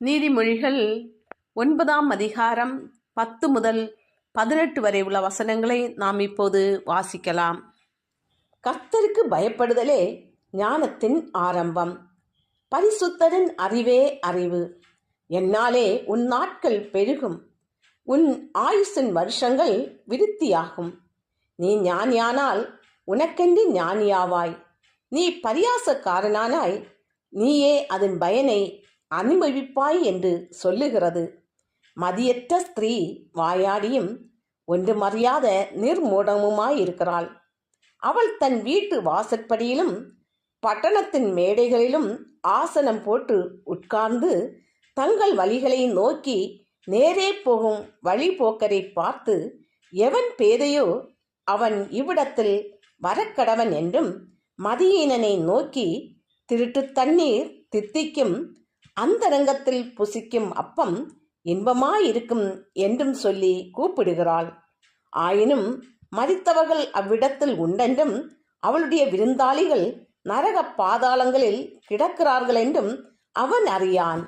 நீதிமொழிகள் ஒன்பதாம் அதிகாரம் பத்து முதல் பதினெட்டு வரை உள்ள வசனங்களை நாம் இப்போது வாசிக்கலாம். கர்த்தருக்கு பயப்படுதலே ஞானத்தின் ஆரம்பம். பரிசுத்தரின் அறிவே அறிவு. என்னாலே உன் நாட்கள் பெருகும். உன் ஆயுசின் வருஷங்கள் விருத்தியாகும். நீ ஞானியானால் உனக்கென்று ஞானியாவாய். நீ பரியாசக்காரனானாய். நீயே அதன் பயனை அனுபவிப்பாய் என்று சொல்லுகிறது. மதியற்ற ஸ்திரீ வாயாடியும் ஒன்றுமறியாத நிர்மூடமுமாயிருக்கிறாள் அவள் தன் வீட்டு வாசற்படியிலும் பட்டணத்தின் மேடைகளிலும் ஆசனம் போட்டு உட்கார்ந்து தங்கள் வழிகளை நோக்கி நேரே போகும் வழிபோக்கரை பார்த்து எவன் பேதையோ அவன் இவ்விடத்தில் வரக்கடவன் என்றும் மதியீனனை நோக்கி திருட்டு தண்ணீர் தித்திக்கும் அந்தரங்கத்தில் புசிக்கும் அப்பம் இன்பமாயிருக்கும் என்றும் சொல்லி கூப்பிடுகிறாள். ஆயினும் மதித்தவர்கள் அவ்விடத்தில் உண்டென்றும் அவளுடைய விருந்தாளிகள் நரக பாதாளங்களில் கிடக்கிறார்கள் என்றும் அவன் அறியான்.